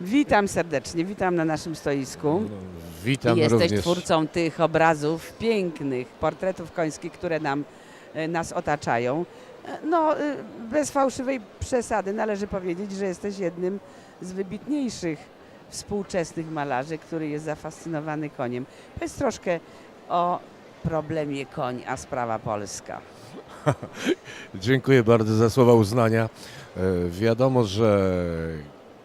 Witam serdecznie, witam na naszym stoisku. Witam Jesteś również. twórcą tych obrazów pięknych, portretów końskich, które nam, e, nas otaczają. E, No, e, bez fałszywej przesady należy powiedzieć, że jesteś jednym z wybitniejszych współczesnych malarzy, który jest zafascynowany koniem. Powiedz troszkę o problemie koń, a sprawa polska. Dziękuję bardzo za słowa uznania. Wiadomo, że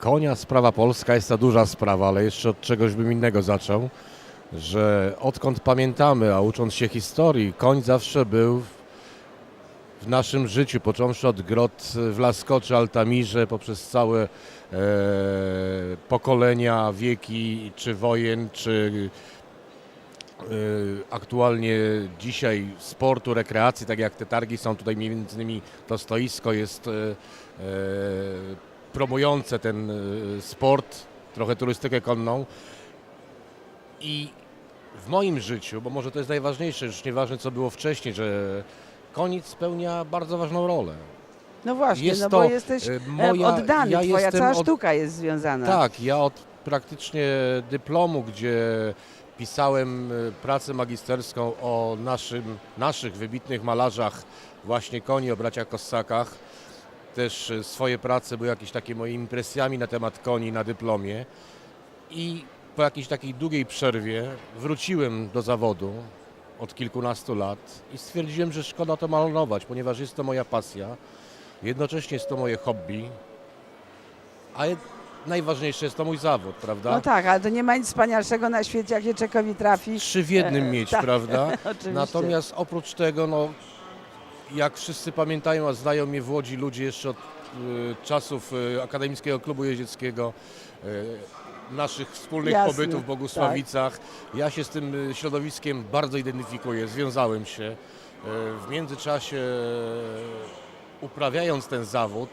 konia sprawa polska jest to duża sprawa, ale jeszcze od czegoś bym innego zaczął, że odkąd pamiętamy, a ucząc się historii, koń zawsze był w naszym życiu, począwszy od grot w Lasko czy Altamirze, poprzez całe e, pokolenia, wieki, czy wojen, czy e, aktualnie dzisiaj sportu, rekreacji, tak jak te targi są tutaj między innymi to stoisko jest e, e, promujące ten e, sport, trochę turystykę konną i w moim życiu, bo może to jest najważniejsze, już nieważne co było wcześniej, że koniec spełnia bardzo ważną rolę. No właśnie, Jest no to, bo jesteś e, e, moja- oddany, ja twoja jestem cała od- sztuka jest związana. Tak, ja od praktycznie dyplomu, gdzie pisałem y, pracę magisterską o naszym, naszych wybitnych malarzach, właśnie koni, o braciach Kossakach. Też y, swoje prace były jakieś takie moimi impresjami na temat koni na dyplomie. I po jakiejś takiej długiej przerwie wróciłem do zawodu od kilkunastu lat i stwierdziłem, że szkoda to malować, ponieważ jest to moja pasja. Jednocześnie jest to moje hobby, a najważniejsze jest to mój zawód, prawda? No tak, ale to nie ma nic wspanialszego na świecie, jak się czekowi trafi. Trzy w jednym E, mieć, tak, prawda? Natomiast oprócz tego, no, jak wszyscy pamiętają, a znają mnie w Łodzi ludzie jeszcze od y, czasów y, Akademickiego Klubu Jeździeckiego, y, naszych wspólnych Jasne, pobytów w Bogusławicach. Ja się z tym środowiskiem bardzo identyfikuję, związałem się. W międzyczasie uprawiając ten zawód,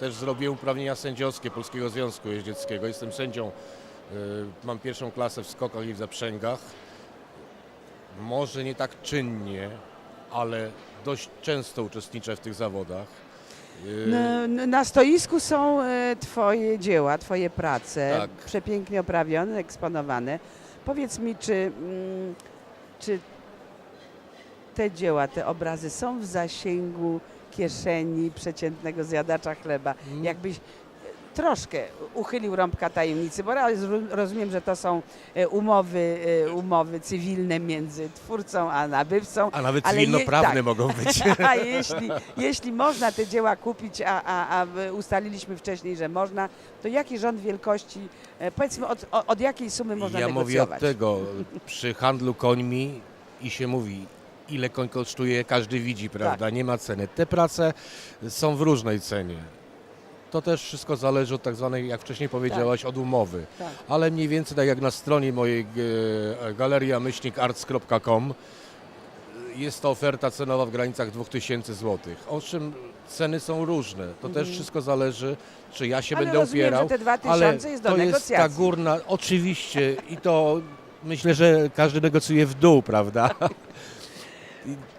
też zrobiłem uprawnienia sędziowskie Polskiego Związku Jeździeckiego. Jestem sędzią, mam pierwszą klasę w skokach i w zaprzęgach może nie tak czynnie, ale dość często uczestniczę w tych zawodach. Na, stoisku są e, Twoje dzieła, Twoje prace, Tak. przepięknie oprawione, eksponowane. Powiedz mi, czy, mm, czy te dzieła, te obrazy są w zasięgu kieszeni przeciętnego zjadacza chleba? Mm. Jakbyś troszkę uchylił rąbka tajemnicy, bo roz- rozumiem, że to są e, umowy, e, umowy cywilne między twórcą a nabywcą. A nawet ale je- cywilnoprawne tak. mogą być. A jeśli, jeśli można te dzieła kupić, a, a, a ustaliliśmy wcześniej, że można, to jaki rząd wielkości, e, powiedzmy od, od jakiej sumy można ja mówię negocjować? od tego, przy handlu końmi i się mówi, ile koń kosztuje, każdy widzi, prawda? Tak. Nie ma ceny. Te prace są w różnej cenie. To też wszystko zależy od tak zwanej, jak wcześniej powiedziałaś, od umowy. Tak. ale mniej więcej tak jak na stronie mojej e, galeria-arts.com jest to oferta cenowa w granicach 2000 zł. O czym ceny są różne. To też wszystko zależy, czy ja się Mhm. Ale będę rozumiem, upierał. że te 2000 ale jest do to jest negocjacji. ta górna, oczywiście i to myślę, że każdy negocjuje w dół, prawda?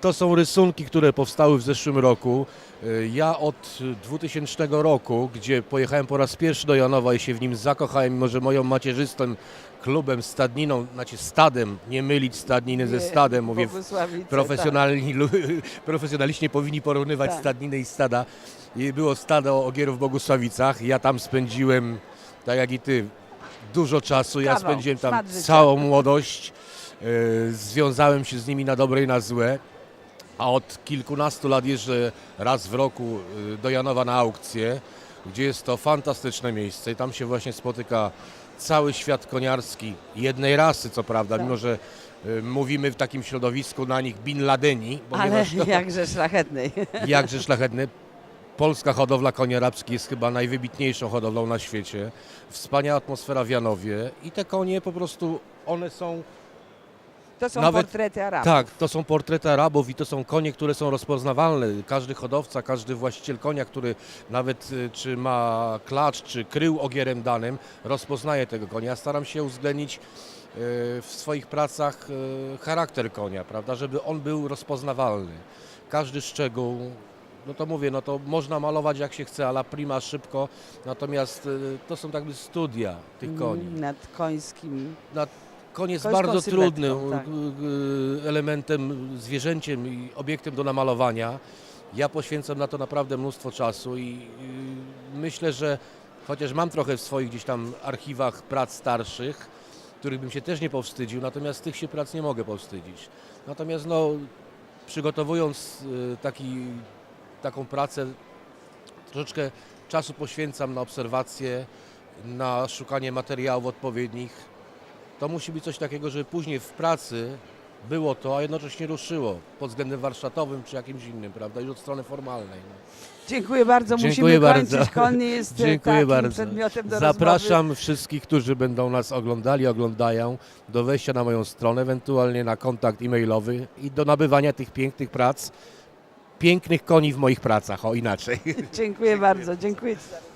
To są rysunki, które powstały w zeszłym roku. Y, Ja od 2000 roku, gdzie pojechałem po raz pierwszy do Janowa i się w nim zakochałem, mimo że moją macierzystym klubem, stadniną, znaczy stadem, nie mylić stadniny ze stadem, mówię profesjonalni, lu- profesjonaliści powinni porównywać Tak. stadniny i stada. I było stado ogierów w Bogusławicach. Ja tam spędziłem, tak jak i ty, dużo czasu. Ja Kawał, spędziłem tam całą młodość. E, Związałem się z nimi na dobre i na złe. A od kilkunastu lat jeżdżę raz w roku e, do Janowa na aukcję, gdzie jest to fantastyczne miejsce i tam się właśnie spotyka cały świat koniarski, jednej rasy co prawda, Tak. mimo że e, mówimy w takim środowisku na nich Bin Ladeni, Ale jakże szlachetnej. jakże szlachetny. Polska hodowla koni arabskich jest chyba najwybitniejszą hodowlą na świecie. Wspaniała atmosfera w Janowie i te konie po prostu, one są To są Nawet- portrety Arabów. tak, to są portrety Arabów i to są konie, które są rozpoznawalne. Każdy hodowca, każdy właściciel konia, który nawet y, czy ma klacz, czy krył ogierem danym, rozpoznaje tego konia. Ja staram się uwzględnić y, w swoich pracach y, charakter konia, prawda, żeby on był rozpoznawalny. Każdy szczegół, no to mówię, no to można malować jak się chce, ala prima, szybko, natomiast to są tak jakby studia tych koni. Nad końskim. Koń jest bardzo sylwetką, trudnym tak. y, y, elementem, zwierzęciem i obiektem do namalowania. Ja poświęcam na to naprawdę mnóstwo czasu i myślę, że chociaż mam trochę w swoich gdzieś tam archiwach prac starszych, których bym się też nie powstydził, natomiast tych się prac nie mogę powstydzić. Natomiast no, przygotowując y, taki, taką pracę, troszeczkę czasu poświęcam na obserwacje, na szukanie materiałów odpowiednich. To musi być coś takiego, żeby później w pracy było to, a jednocześnie ruszyło pod względem warsztatowym czy jakimś innym, prawda, już od strony formalnej. No. Dziękuję bardzo. Dziękuję Musimy bardzo. kończyć. Koń nie jest e, Dziękuję takim bardzo. przedmiotem do rozmowy. Zapraszam wszystkich, którzy będą nas oglądali, oglądają, do wejścia na moją stronę, ewentualnie na kontakt e-mailowy i do nabywania tych pięknych prac, pięknych koni w moich pracach, o inaczej. Dziękuję bardzo. Dziękuję. Ci.